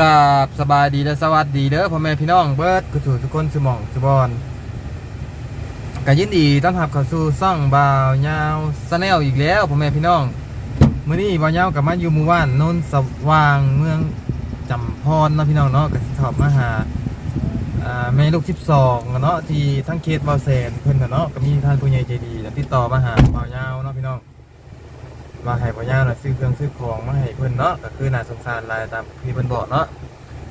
กราบสบายดีและสวัสดีเด้อพ่อแม่พี่น้องเบิร์ดกุศลทุกคนสมองสบอนก็ยินดีต้อนรับเข้าสู่ซ่องบ่าวยาวสแนลอีกแล้วพ่อแม่พี่น้องมื้อนี้บ่าวยาวกับมาอยู่หมู่บ้านโนนสว่างเมืองจำพรเนาะพี่น้องเนาะก็สิเข้ามาหาอ่าแม่ลูก12เนาะที่ทั้งเขตบ่าวแสนเพิ่นน่ะเนาะก็มีท่านผู้ใหญ่ใจดีติดต่อมาหาบ่าวยาวเนาะพี่น้อง มาให้พ่อย่าน่ะซื้อเครื่องซื้อของมาให้เพิ่นเนาะก็คือน่าสงสารหลายตามที่เพิ่นบอกเนาะ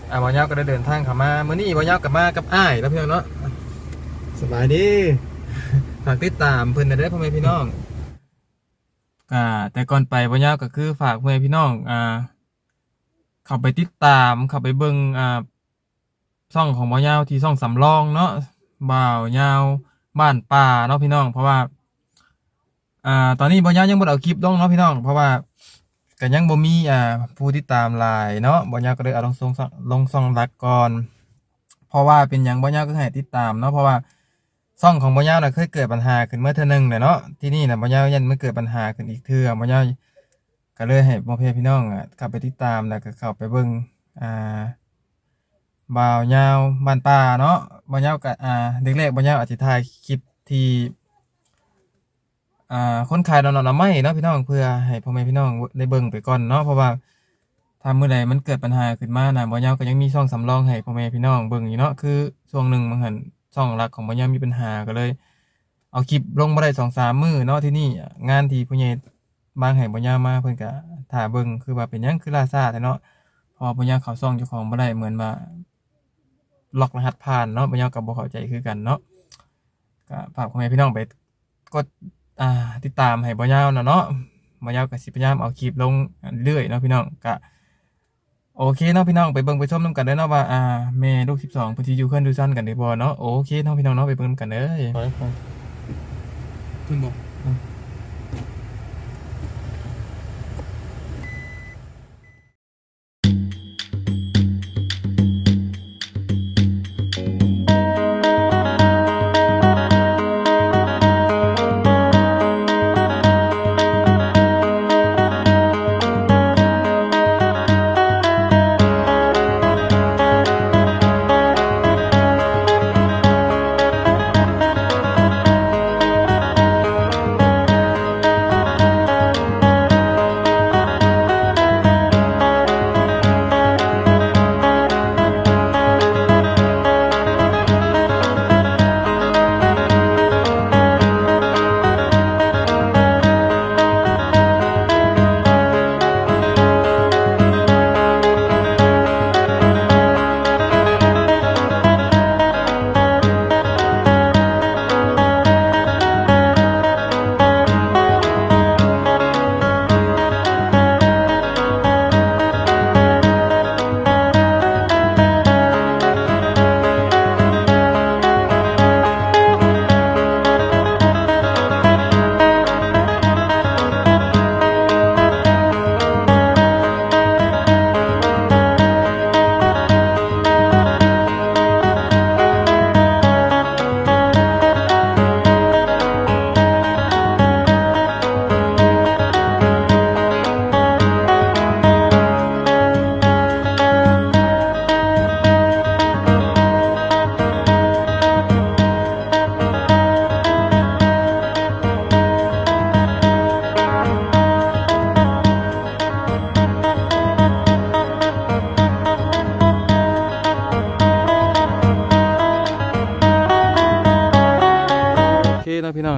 อ่าพ่อย่าก็ได้เดินทางเข้ามามื้อนี้พ่อย่ากลับมากับอ้ายแล้วพี่น้องเนาะสบายดีฝากติดตามเพิ่นได้เด้อพ่อแม่พี่น้องก็แต่ก่อนไปพ่อย่าก็คือฝากพ่อแม่พี่น้องอ่าเข้าไปติดตามเข้าไปเบิ่งอ่าช่องของพ่อย่าที่ช่องสำรองเนาะบ่าวยาวบ้านป่าเนาะพี่น้องเพราะว่า อ่าตอนนี้บ่ยาวยังบ่ได้เอาคลิปลงเนาะพี่น้อง เพราะว่าก็ยังบ่มีอ่าผู้ติดตามหลายเนาะบ่ยาวก็เลยเอาลงส่งลงส่องรักก่อน เพราะว่าเป็นหยังบ่ยาวก็ให้ติดตามเนาะเพราะว่าซ่องของบ่ยาวน่ะเคยเกิดปัญหาขึ้นเมื่อเทื่อนึงเลยเนาะที่นี่น่ะบ่ยาวยันมันเกิดปัญหาขึ้นอีกเทื่อบ่ยาวก็เลยให้พ่อแม่พี่น้องอะเข้าไปติดตามแล้วก็เข้าไปเบิ่งอ่าบ่าวยาวบ้านป่าเนาะบ่ยาวก็อ่าเด็กแรกบ่ยาวอาจสิถ่ายคลิปที่ อ่าคนขายดอกน้ำไม้เนาะพี่น้องเพื่อให้พ่อแม่พี่น้องได้เบิ่งไปก่อนเนาะเพราะว่าถ้ามื้อใดมันเกิดปัญหาขึ้นมานะบ่ยาวก็ยังมีช่องสำรองให้พ่อแม่พี่น้องเบิ่งอยู่เนาะคือช่วงหนึ่งมันหันช่องหลักของบ่ยาวมีปัญหาก็เลย เอาคลิปลงบ่ได้2-3มื้อเนาะที่นี่งานที่ผู้ใหญ่บางให้บ่ยาวมาเพิ่นก็ถ่าเบิ่งคือว่าเป็นหยังคือล่าช้าแท้เนาะพอบ่ยาวเข้าช่องเจ้าของบ่ได้เหมือนว่าล็อกรหัสผ่านเนาะบ่ยาวก็บ่เข้าใจคือกันเนาะก็ฝากพ่อแม่พี่น้องไปกด อ่าติดตามให้บ่ยาวนะเนาะบ่ยาวก็สิพยายามเอาคลิปลงเรื่อยเนาะพี่น้องก็โอเคเนาะพี่น้องไปเบิ่งไปชมนํกันเด้อเนาะว่าอ่าแม่ลูก12เพิ่นสิอยู่เพิ่นดูซั่นกันได้บ่เนาะโอเคเนาะพี่น้องเนาะไปเบิ่งกันเด้อไปเพิ่นบอก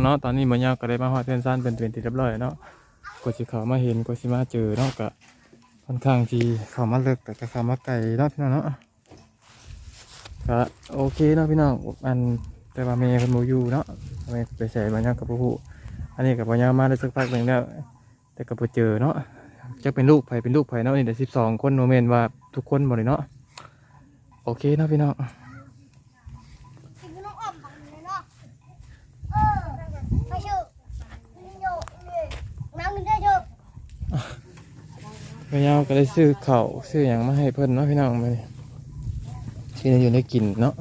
เนาะตอนนี้บ่ยาวก็ได้มาฮอดเทือนซ่านเป็นเป็นที่เรียบร้อยเนาะกว่าสิเขามาเห็นกว่าสิมาเจอเนาะก็ค่อนข้างที่เขามาเลิกแต่ก็เขามาไกลเนาะพี่น้องเนาะก็โอเคเนาะพี่น้องอันแต่ว่าแม่เพิ่นบ่อยู่เนาะแม่ไปใส่บ่ยาวกับบ่ฮู้อันนี้ก็บ่ยาวมาได้สักพักหนึ่งแล้วแต่ก็บ่เจอเนาะจะเป็นลูกไผเป็นลูกไผเนาะนี่ได้12คนโมเมนว่าทุกคนบ่ได้เนาะโอเคเนาะพี่น้อง กินน้องอ้อมบังเลยเนาะเออไปเถอะนี่โยนี่น้ำกินได้เถอะ พยาวก็ได้ซื้อเข่าซื้ออย่างมาให้เพิ่นเนาะพี่น้องมาที่นี่อยู่ได้กินเนาะ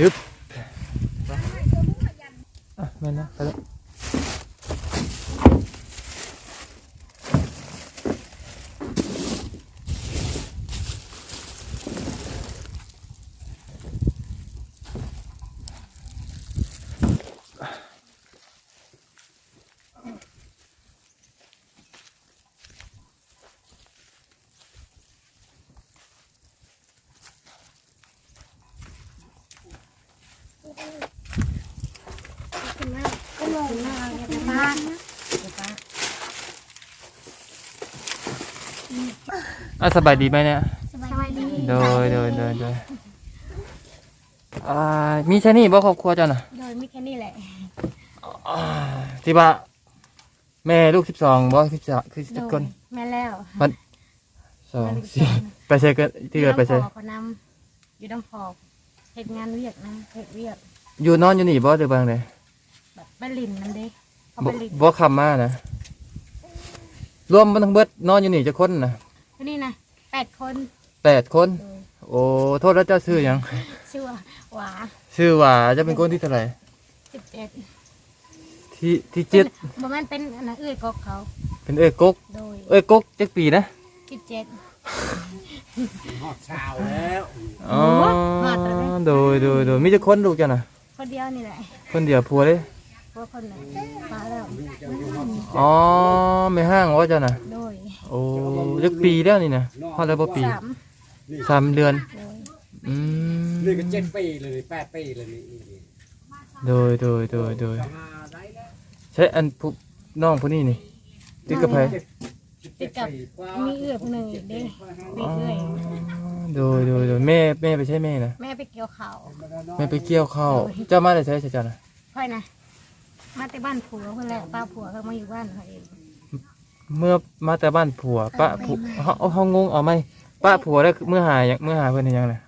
ยึบอะแม่นนะไปแล้ว อะสบายดีไหมเนี่ย สบายดีโดยโดยโดยโดยอ่ามีแค่นี้บ่ครอบครัวเจ้าน่ะ โดยไม่แค่นี้แหละอ่าที่ว่าแม่ลูกสิบสองบ่สิบสองคือโดสิบยคนแม่แล้วสองสี่ไปใช่กันที่เกิดไปใช่อยู่น้ำพอเขานำอยู่น้ำพอเหตุงานเวียกนะเหตุเวียก อยู่นอนอยู่นี่บ่หรือบางเลยแบบไปลินนั่นเด้เขาบ่ไปลินบ่คำมานะรวมมันทั้งเบิดนอนอยู่นี่จะคนนะ ที่นี่นะแปดคนแปดคนโดยโอ้โทษแล้วเจ้าชื่อหยัง ชื่อว่าหวาชื่อว่าจะเป็นคนที่เท่าไหร่สิบเจ็ดที่ที่เจ็ดบ่แมันเป็นอันนั้นเอื้อยกกเขาเป็นเอ้ยกก โดยเอ้ยกกจักปีนะสิบเจ็ด หอดเช้าแล้วอ๋อมาแต่ละโดยโดยโดยมีจะคนลูกจ้ะน่ะ คนเดียวนี่แหละคนเดียวผัวเลยเพราะว่าคนหนึ่งตายแล้วอ๋อไม่ห้างว่าจ้ะน่ะโดย โอ้จักปีแล้วนี่นะพอแล้วบ่ปีสามสามเดือน โดยอืมนี่ก็เจ็ดปีเลยแปดปีเลยนี่โดยโดยโดยโดยจะหาได้แล้วใช่อันผู้น้องผู้นี้นี่ติดกับไผติดกับมีเอื้อยผู้หนึ่งอีกเด้มีอ๋อเอื้อยโดยโดยโดยแม่แม่ไปใช่แม่นะแม่ไปเกี่ยวเขาวแม่ไปเกี่ยวข้าวเจ้ามาได้ใช้ใช่จ้ะนะค่อยนะมาแต่บ้านผัวเพื่อนแหละป้าผัวเขามาอยู่บ้านเขาเอง เมื่อมาแต่บ้านผัวป้าผัวเฮาเฮางงเอาไหมป้าผัวได้เมื่อหายังเมื่อหาเพิ่นเฮ็ดหยังน่ะ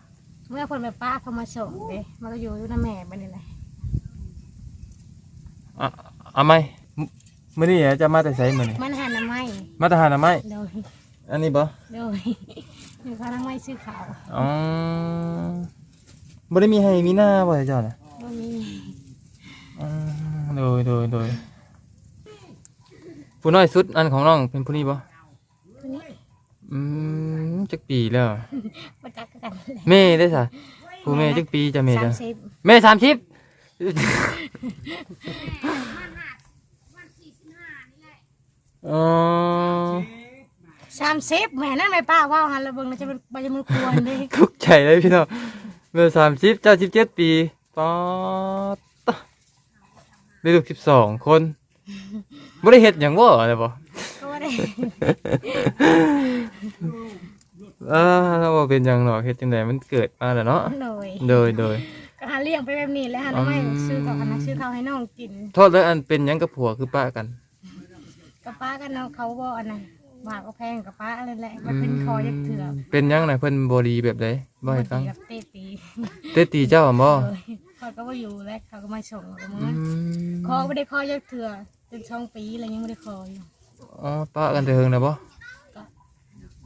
เมื่อคนไปป้าเขามาส่งเด้มันก็อยู่ด้วยนะแม่บ้านนี่แหละอะเอาไหมมื้อนี้จะมาแต่ไสมื้อนี้มันหันน้ำไม้มาแต่หาหน่อไม้โดยอันนี้บ่โดยมีเขาน้ำไม้ซื้อขาวอ๋อบ่ได้มีให้มีหน้าบ่เจ้าน่ะบ่มีอ๋อโดยโดยโดย ผู้น้อยสุดอันของน้องเป็นผู้นี้บ่คนนี้อืมจักปีแล้วประจักกันแหละแม่ได้ซะผู้แม่จักปีจะแม่สาจ้ะมสิบแม่สามสิบอ๋อสามสิบแม่นั่นไม่ป้าว่าวหันระเบิงนะจะเป็นใบจะมันกวนเด้ทุกข์ใจเลยพี่น้องเมื่อสามสิบเจ้าสิบเจ็ดปีป๊อดตะได้ลูกสิบสองคน ไม่ได้เห็ดอย่างว่าอะไรบ่ก็ว่าได้เออเราบ่เป็นอย่างหรอกเฮ็ดจังไดมันเกิดมาแล้วเนาะโดยโดยโดยก็หาเลี้ยงไปแบบนี้แล้วหาน้ำไม้อืมซื้อกับอันนั้นซื้อข้าวให้น้องกินโทษแล้วอันเป็นหยังกับผัวคือป้ากัน กับป้ากันเนาะเขาบอกอันนั้นหมากก็แพงกับป้าอะไรแหละมันเป็นคอยักเถื่อเป็นหยังน่ะเพิ่นบ่ดีแบบใดบ่ให้ฟังกับเตะตีเตะตีเจ้าบ่เลยเขาก็มาอยู่แล้วเขาก็มาส่งเขาก็อืมามคอไม่ได้คอยักเถื่อ จนช่องปีอะไรยังไม่ได้คออยู่อ๋อป้ากันแต่เฮิงนะบ่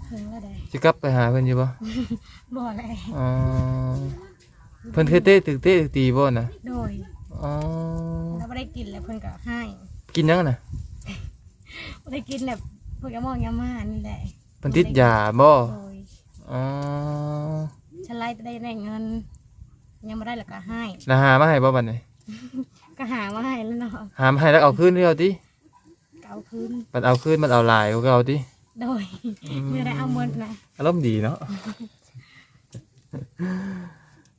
ถึงแล้วได้สิกลับไปหาเพิ่นอยู่บ่บ่อะไรอ๋อเพิ่นเคยเตะตึกเตะตึกตีบ่น่ะโดยอ๋อถ้าไม่ได้กินแล้วเพิ่นก็ให้กินยังน่ะไม่ได้กินแบบเพิ่นก็มองยามานี่แหละเพิ่นติดยาบ่โดยอ๋อฉันไล่ได้ได้เงินยังไม่ได้แล้วก็ให้แล้วหามาให้บ่บัดนี้ ก็หามาให้แล้วเนาะหามาให้แล้วเอาคืนเด้เอาติก็เอาคืนมันเอาคืนมันเอาหลายกว่าเก่าติโดยไม่ได้เอาเงินนะอารมณ์ดีเนาะ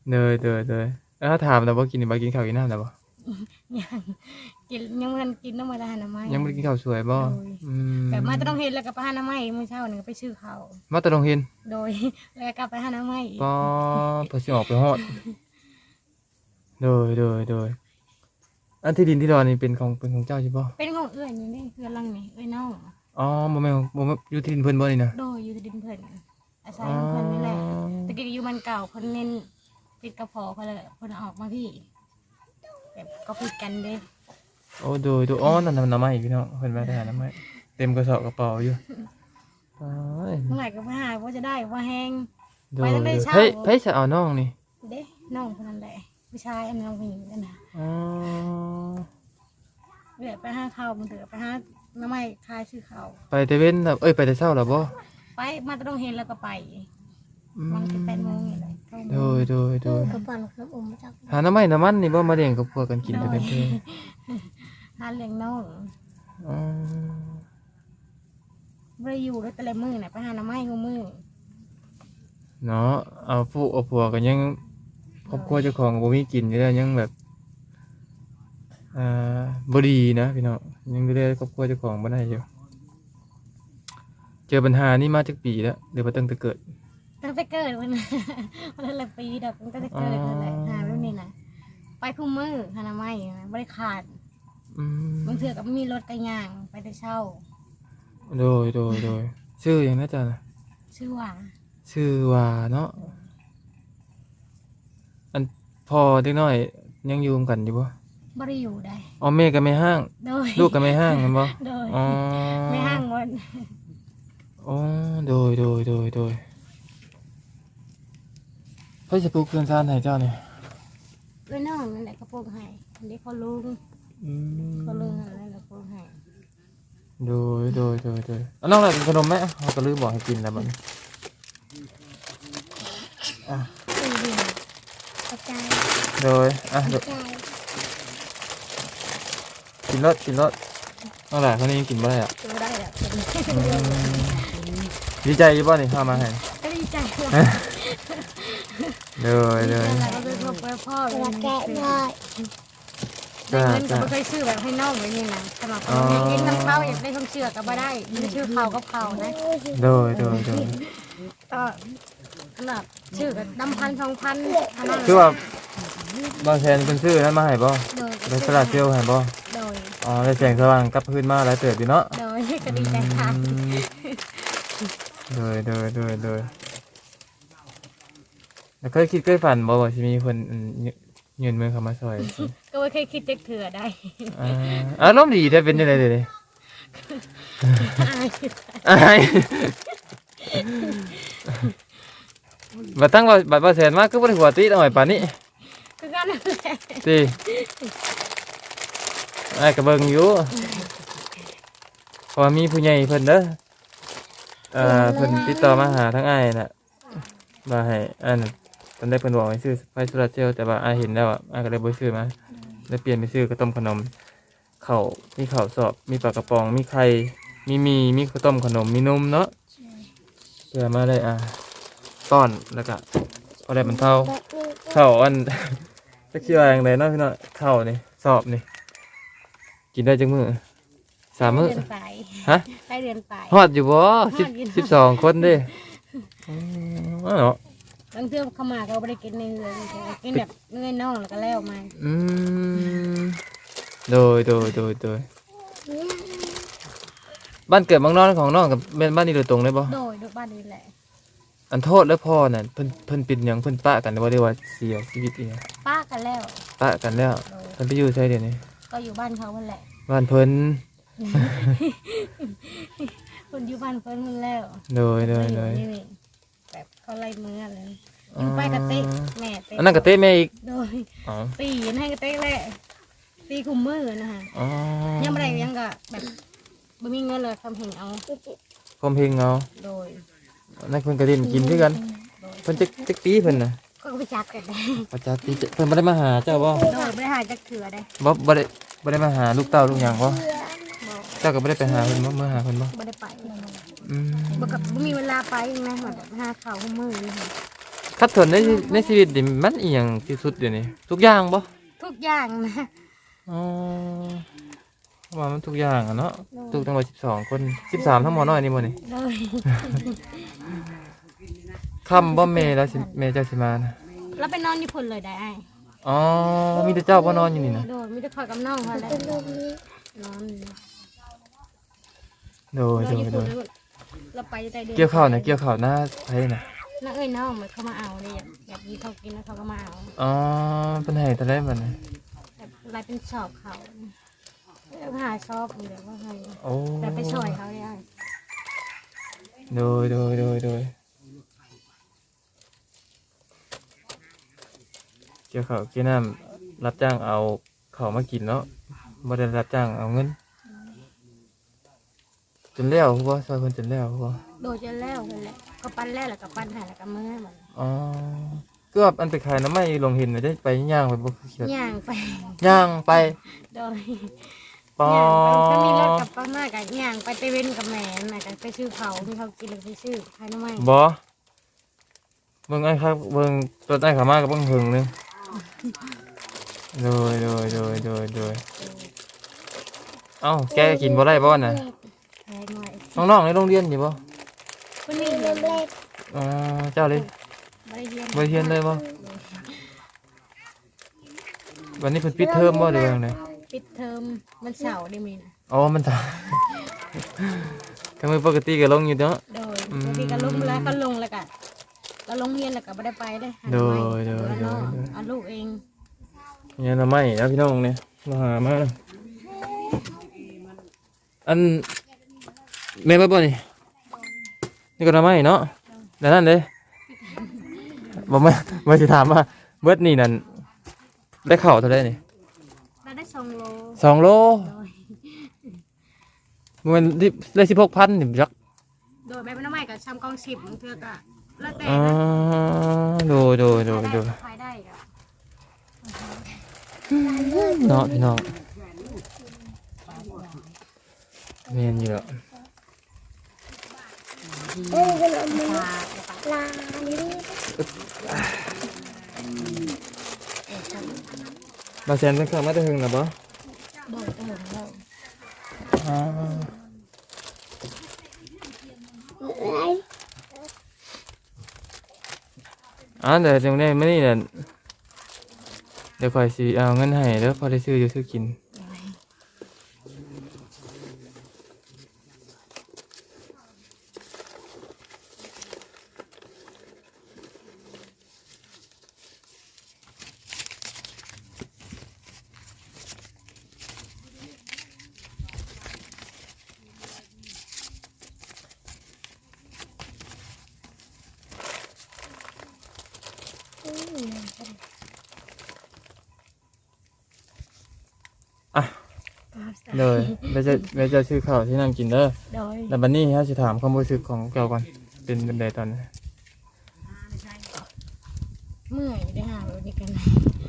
เดยเดยเดยแล้วถ้าถามแล้วบ่กินนี่บ่กินข้าวกินน้ำแล้วบ่ยังกินยังเงินกินน้ำมันได้น้ำไม้ยังบ่ได้กินข้าวสวยบ่โอ้ยอืมแบบมาจะต้องเห็นแล้วก็ไปหาน้ำไม้เมื่อเช้านี่ก็ไปซื้อเขาวมาแตะลงเห็นโดยแล้วก็กลับไปหาน้ำไม้อีก ปอเพิ่นสิออกไปฮอดโดยโดยโดย อันที่ดินที่ดอนนี่เป็นของเป็นของเจ้าใช่บ่เป็นของเอื้อยนี่นี่เอื้อลังนี่เอื้อยน้องอ๋อบ่แม่นของบ่แม่นอยู่ที่ดินเพิ่นบ่นี่นะโดยอยู่ที่ดินเพิ่นอาศัยของเพิ่นนี่แหละตะกี้อยู่มันเก่าเพิ่นเน้นติดกระเพาะเพิ่นเลยเพิ่นเอาออกมาพี่แบบก็ผิดกันเด้โอ้โดยโดยอ๋อนั่นน่ะน้ำไม้พี่น้องเพิ่นมาได้หาน้ำไม้เต็มกระสอบกระเป๋าอยู่โอ้ยเมื่อไหร่ก็มาหาว่าจะได้ว่าแห้งโดไปยตั้งแต่เช้าเฮ้ยเฮ้ยจะเอาน้องนี่เด้น้องคนนั้นแหละ ผู้ชายอันนี้ผู้หญิงกันนะอ๋อเดือดไปห้าข้าวมันเดือดไปห้าน้ำไม้คายชื่อเขาไปแต่เว้นแบบเอ้ยไปแต่เช้าแล้วบ่ไปมาต้องเห็นแล้วก็ไปอืมมันจะแปดโมงนี่เลยเก้าโมโดงยโดยโดยกระป๋องน้ำอมมาจากหาน้ำไม้น้ำมันนี่บ่มาเลี้ยงกับพวกกันกินไปเป็นเพลงหาเลี้ยงน้องอ๋อไม่ได้อยู่ด้วยแต่ละมือน่ะไปหาน้ำไม้หัวมือเนาะเอาผู้เอาผัวกันยัง ครอบครัวเจ้าของบ่มีกินอยู่แล้วยังแบบอ่าบ่ดีนะพี่น้องยังดูแลครอบครัวเจ้าของบ่ได้อยู่เจอปัญหานี่มาจากปีแล้วเดี๋ยวมาตั้งแต่เกิด ตั้งแต่เกิดวันนั้นวันละปีดอกตั้งแต่เกิดนั่นแหละหาแบบนี้นะไปคู่มือหาน้ำไม้นะไม่ได้ขาดอืมบางเถื่อก็ไม่มีรถกระยางไปแต่เช่า โดยโดยโดยชื่อหยังนะจ๊ะชื่อว่า ชื่อว่าเนาะอัน พอเด็กน้อยยังอยู่กันอยู่บ่ไม่ได้อยู่ได้อ๋อแม่ก็ไม่ห้าง โดยลูกก็ไม่ห้างแม่นบ่โดยอ๋อไม่ห้างวันอ๋อโดยโดยโดยโดยเฮ้ยจะปลูกเพื่อนซ่านให้เจ้าเนี่ยด้วยน้องนั่นแหละกระโปรงให้อันนี้เขาลุงอืมเขาลุงอะไรกระโปรงให้โดยโดยโดยโดยเอาน้องอะไรกินขนมไหมเขาก็ลืมบอกให้กินแล้วบัดนี้อะตีดิน กระจายโดยอะโดกยระจายกินรสกินรสน้องอะไรคนนี้ยังกินบ่ได้อะตัวได้แบบเป็นอืมดีใจอยู่ป่ะนี่เข้ามาให้ก็ดีใจโดยโดยอะไรก็เป็นพ่อเป็นพ่อกระแกะได้ได้เงินก็ไม่เคยซื้อแบบให้น้องไว้นี่นะสมัครคนอยากกินน้ำข้าวอยากได้ข้าวเชื่อก็บ่ได้มีชื่อเขากับเขานะโดยโดยโดยก็ ขนาดชื่อกับน้ำพันสองพันขนาดคือว่าบางแทนเป็นซื้อนั้นมาให้บ่โดยเป็นสลัดเซลลให้บ่โดยอ๋อได้แสงสว่างกลับคืนมาหลายเติบอยู่เนาะโดยก็ดีใจค่ะอืมโดยโดยโดยโดยแล้วเคยคิดเคยฝันบ่ว่าสิมีคนอืมยืนมือเข้ามาช่วยก็ไม่เคยคิดจะเถื่อได้อ่าอารมณ์ดีแท้เป็นจังได๋เด้อายอาย บ่ตั้งว่าบัดบ่แสนมาคือบ่ได้หัวติหน่อยปานนี้คือกันนั่นแหละสิอ้ายก็เบิ่งอยู่เพราะว่ามีผู้ใหญ่เพิ่นเด้อเอ่อเพิ่นติดต่อมาหาทั้งอ้ายน่ะว่าให้อันนั้นตอนแรกเพิ่นบอกให้ซื้อไฟโซลาร์เซลล์แต่ว่าอ้ายเห็นแล้วอะอ้ายก็เลยบ่ซื้อมาเลยเปลี่ยนไปซื้อข้าวต้มขนมข้าวมีข้าวสอบ มีปลากระป๋อง มีไข่ มีหมีมีข้าวต้มขนม มีนมเนาะเพื่อมาได้อ่า ต้อนแล้วก็พอได้บรรเทาแบบนี้ข้าวอันจะคิดว่าอย่างไรเนาะพี่น้องข้าวนี่สอบนี่กินได้จังมือสามมือเดือนไปฮะได้เดือนไปฮอดอยู่บ่สิบฮอดอยู่สิบสองคนเด้อืมอ๋อเนาะบางเทื่อเขามาก็ไม่ได้กินเนื้อกินแบบเนื้อน่องแล้วก็แล้วมาอืมโดยโดยโดยโดยบ้านเกิดเมืองนอนของน้องกับเป็นบ้านนี้โดยตรงเลยบ่โดยโดยบ้านนี้แหละ อันโทษแล้วพ่อน่ะเพิ่นเพิ่นเป็นหยังเพิ่นปะกันบ่ได้ว่าเสียชีวิตอีหยังป้ากันแล้วปะกันแล้วโดยเพิ่นไปอยู่ไสเดี๋ยวนี้ก็อยู่บ้านเขาเพิ่นแหละบ้านเพิ่นคนอยู่บ้านเพิ่นเพิ่นแล้วโดยโดยโดยนี่นี่แบบเขาไล่มือเลยอยู่ไปกระเตะแม่เตะอันนั้นก็เตะแม่อีกโดยอ๋อตีนให้กระเตะแหละตีคุมมือนะคะอ๋อยังไม่ได้ยังก็แบบไม่มีเงินเลยทำเห็นเอา ผมเพลงเอาโดย นักเพิ่นก็เล่นกินด้วยกันโดยเพิ่นจักจักปีเพิ่นน่ะก็ไปจัดกันได้ว่าจักปีเพิ่นบ่ได้มาหาเจ้าบ่โดยไม่ได้หายจากเถื่อได้บ่บ่ได้บ่ได้มาหาลูกเต้าลูกหยังบ่บอกเจ้าก็บ่ได้ไปหาเพิ่นบ่มาหาเพิ่นบ่ไม่ได้ไปอืมบอกกับบ่มีเวลาไปนะแบบหาข่าวคุมมือนะคะคัดทนในในชีวิตนี่มันอีหยังที่สุดเดี๋ยวนี้ทุกอย่างบ่ทุกอย่างนะอ๋อ ว่ามันทุกอย่างอะเนาะทุกทั้งหมด12คน13ทั้งหมดน้อยนี่บ่นี่โดยค่ำบ่แม่แล้วสิแม่เจ้าสิมานะแล้วไปนอนญี่ปุ่นเลยได้ไอ้อ๋อมีแต่เจ้าบ่นอนอยู่นี่นะโดยไมแต่ได้คอยกับน้องเขาแหล้วเป็นแบบนี้นอนโดยนอนโดยญี่โดปุ่นยแล้วเราไปได้เดือนเกี่ยวข้าวน่ะเกี่ยวข้าวหน้าไผน่ะน้าเอ้ยน้องมันเขามาเอาเลยอยากอยากมีเขากินแล้วเขาก็มาเอาอ๋อเป็นให้แต่ได้บัดนี้แบบอะไรเป็นชอบเขาเออ หาชอบเดี๋ยวว่าไงโอ้แต่ไปช่วยเขาได้ โดยโดยโดยโดยเกี่ยวข้าวเกี่ยวน้ำรับจ้างเอาข้าวมากินเนาะบ่ได้รับจ้างเอาเงิน จนแล้วบ่ซอยเพิ่นจนแล้วบ่โดยจะแล้วนั่นแหละก็ปั้นแล้วแล้วก็ปั้นใหายแล้วก็มือมันอ๋อก็แบอันไปขายน้ำไม่ลงหินน่ะได้ไปย่างไปบ่เขียดย่างไปย่างไป โดย ปอย่างไปถ้ามีรถกับป้ามากกับย่างไปเตเวนกับแม่น่ะก็ไปซื้อเขาที่เขากินแล้วไปซื้อขายน้ำมันบ่เบิ่งไอ้ครับเบิ่งตัวไอ้ขามากับเบิ่งหึงหนึงโดยโดยโดยโดยโดยเอ้าแกกินบ่ได้บ่น่ะขายหน่อยน้องๆในโรงเรียนอยู่บ่คนนี้เห็นเล็กอ๋อเจ้าเลยบริเวณบ่เรียนเลยบ่วันนี้เพิ่นปิดเทอมบ่หรือว่าจังได ปิดเทอมมันเสาร์ได้ไหมนะอ๋อมันตายทำไมปกติก็ลงอยู่เนาะ โดยอืม บางทีก็ลงแล้วก็ลงแล้วก็ก็ลงเรียนแล้วก็ไม่ได้ไปได้หาโดยไม้โดยเอาน้องโดยเอาลูกเองเนี่ยละไม่นะพี่น้องเนี่ยมาหามาอันแม่นบ่บ่นี่นี่ก็ละไม่เนาะแล้วนั่นเด้บ่มาบ่สิถามว่าเบิดนี่นั่นได้ข้าวเท่าไดนี่ เราได้สองโลสองโลโดยมันได้16,000นี่จักโดยแม่เป็นน้ำใหม่กับชำกองสิบบางเทือก็แล้วแต่อ๋อนะโดยโดยโดยโดยขายได้ก็เนาะพี่น้องเมียนอยู่แล้วเอ้ยขนมปลาปลา บาเซนเป็นข้าวมาได้หึงนะบ่โดยเออแล้วอ่าอะไรอ่าเดี๋ยวจังได้ไมื้อนี้น่เดี๋ยวคอยสิเอาเงินให้แล้วพอได้ซื้ออยู่ซื้อกิน โด เลยเดี๋ยว จะเดี๋ยวจะซื้อข้าวที่นั่งกินเด้อโดยแล้วบัดนี้เฮาสิถามความรู้สึกของเจ้าก่อนเป็นเป็นใดตอนนี้เมื่อยได้หาแบบนี้กัน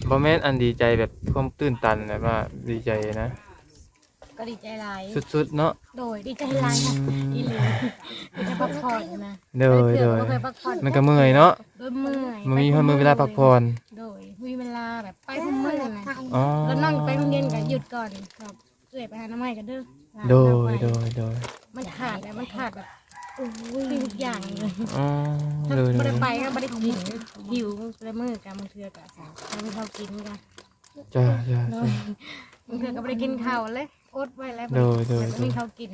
บ่แม่นอันดีใจแบบความตื่นตันแบบว่าดีใจนะ ก็ดีใจหลายสุดๆเนาะโดยดีใจหลายนะอีหลีดีใจพักผ่อนนะเด้อไปเที่เด้ยวอบ่เคยพักผ่อนมันก็เมื่อยเนาะโดยเมื่อยมันมีเพิ่นมีเวลาพักผ่อนโดยมีเวลาแบบไปพุ่มมือนะอ๋อแล้วน้องไปโรงเรียนก็หยุดก่อนครับ เอื่อยไปหาน้ำไม้กันเด้อลาโดเรายไปโดยโดยมันขาดแล้วมันขาดแบบโอ้ยทุกอย่างเลยอ๋อถ้าโดยโดไม่ยได้ไปก็ไม่ได้กินหิวแล้วมือกันบางเทือกับเราไม่เขากินกันจ้าจ้าโดจ้ายบางเทือก็ไม่ได้กินข้าวเลยอดไว้แล้วโดยโดยแต่ไม่เขากิน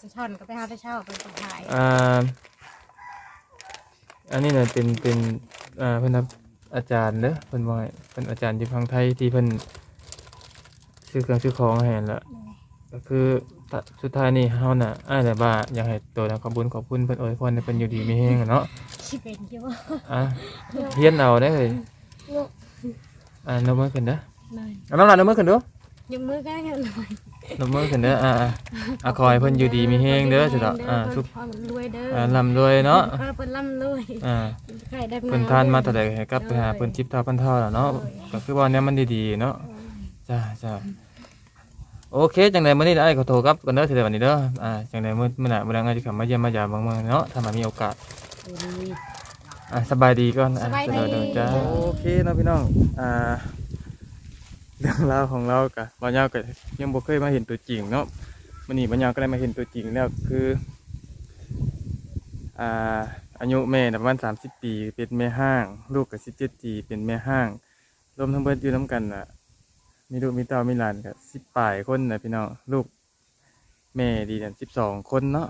สะช่อนก็ไปหาแต่เช้าไปขายอ่าอันนี้เนี่ยเป็นเป็นอ่าเพิ่นนับอาจารย์เด้อเพิ่นว่าให้เพิ่นอาจารย์ที่พังไทยที่เพิ่น ซื้อเครื่องซื้อของให้นั่นแหละก็คือถ้าสุดท้ายนี่เฮาน่ะอ้ายแต่ว่าอยากให้ตัวนะขอบคุญขอบคุณเพิ่นอวยพรให้เพิ่นอยู่ดีมีแฮงอะเนาะชิเป็นใช่ปะอะเฮียนเอาได้อเลยอ่านมมือขึ้นเด้อเลยอะน้องหลานนมมือขึ้นเด้อยังมือกันกันหน่อยนมมือขึ้นเด้ออ่าอ่าอะขอให้เพิ่นอยู่ดีมีแฮงเด้อสิเนาะอ่าสุขพอมันรวยเด้ออ่าร่ำรวยเนาะเออเพิ่นร่ำรวยอ่า ใครได้เพิ่นทานมาเท่าใดให้กลับไปหาเพิ่นจิบเท่าพันเท่าล่ะเนาะก็คือว่าแนวมันดีๆเนาะจ้าจ้า โอเค จังไดมื้อนี้ได้ขอโทรกลับกันเด้อสิเด้อวันนี้เด้ออ่าจังไดมื้อมื้อหน้ามื้อหลังอาจจะเข้ามาเยี่ยมมายามบางมื้อเนาะถ้ามันมีโอกาส อ่าสบายดีก่อนอะเด้อเด้อจ้าโอเคเนาะพี่น้องอ่าเรื่องราวของเราก็บ่ยาวก็ยังบ่เคยมาเห็นตัวจริงเนาะมื้อนี้บ่ยาวก็ได้มาเห็นตัวจริงแล้วคืออ่าอายุแม่น่ะประมาณสามสิบปี เป็นแม่ห้าง ลูกกับสิบเจ็ดปีเป็นแม่ห้าง รวมทั้งเบิดอยู่น้ำกันน่ะ มีลูกมีเต้ามีหลานกับสิบปลายคนนะพี่น้องลูกแม่ดีนั่นสิบสองคนเนาะ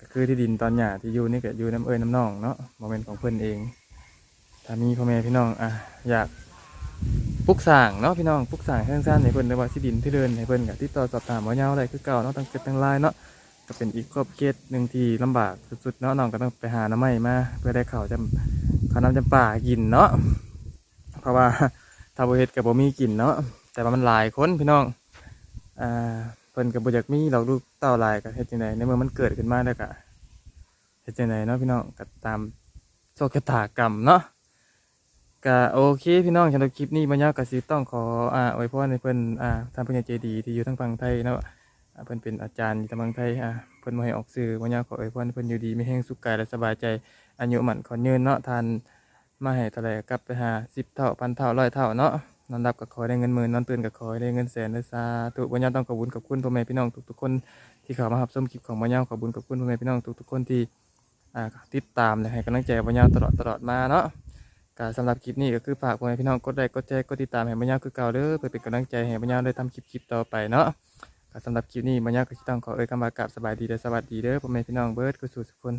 ก็คือที่ดินตอนหย่าที่อยู่นี่ก็อยู่น้ำเอ้ยน้ำนองเนาะโมเมนต์ของเพื่อนเองถ้ามีพ่อแม่พี่น้องอะอยากปลุกสร้างเนาะพี่น้องปลุกสร้างเรื่องสร้างให้เพิ่อนในว่าที่ดินที่เดินให้เพิ่อนกับติดต่อสอบถามว่าเงาอะไรคือเก่าเนาะตั้งเก็บตั้งไลน์เนาะก็เป็นอีกครอบเคสหนึ่งที่ลำบากสุดๆเนาะน้องก็ต้องไปหาน้ำไม้มาเพื่อได้ข้าวจำข้าวน้ำจำป่ากินเนาะเพราะว่า ถ้าบ่เฮ็ดก็บ่มีกินเนาะแต่ว่ามันหลายคนพี่น้องอ่าเพิ่นก็บ่อยากมีดอกลูกเต้าหลายก็เฮ็ดจังไดในเมื่อมันเกิดขึ้นมาแล้วก็เฮ็ดจังไดเนาะพี่น้องก็ตามโชคชะตากรรมเนาะก็โอเคพี่น้องสำหรับคลิปนี้บ่ยาวก็สิต้องขออ่าอวยพรให้เพิ่นอ่าท่านผู้ใหญ่ใจดีที่อยู่ทางฝั่งไทยเนาะเพิ่นเป็นอาจารย์อยู่ทางฝั่งไทยอ่าเพิ่นบ่ให้ออกสื่อบ่ยาวขออวยพรให้เพิ่นอยู่ดีมีแรงสุขกายและสบายใจอายุมั่นขอยืนเนาะทาน มาให้เท่าไรกลับไปหาสิบเท่าพันเท่าร้อยเท่าเนาะนอนรับก็ขอให้ได้เงินหมื่นนอนตื่นก็ขอให้ได้เงินแสนเลยสาธุวันนี้ต้องขอบคุญขอบคุณพ่อแม่พี่น้องทุกๆคนที่เข้ามารับชมคลิปของวันนี้ขอบคุญขอบคุณพ่อแม่พี่น้องทุกๆคนที่ติดตามและให้กำลังใจวันนี้ตลอดตลอดมาเนาะก็สำหรับคลิปนี้ก็คือฝากพ่อแม่พี่น้องกดไลค์กดแชร์กดติดตามให้วันนี้คือเก่าเด้อเพื่อเป็นกำลังใจให้วันนี้ได้ทำคลิปๆต่อไปเนาะก็สำหรับคลิปนี้วันนี้ก็ต้องขอเอ่ยคำว่ากราบสบายดีและสวัสดีเด้อพ่อแม่พี่น้องเบิร์ดกุศลสุขคน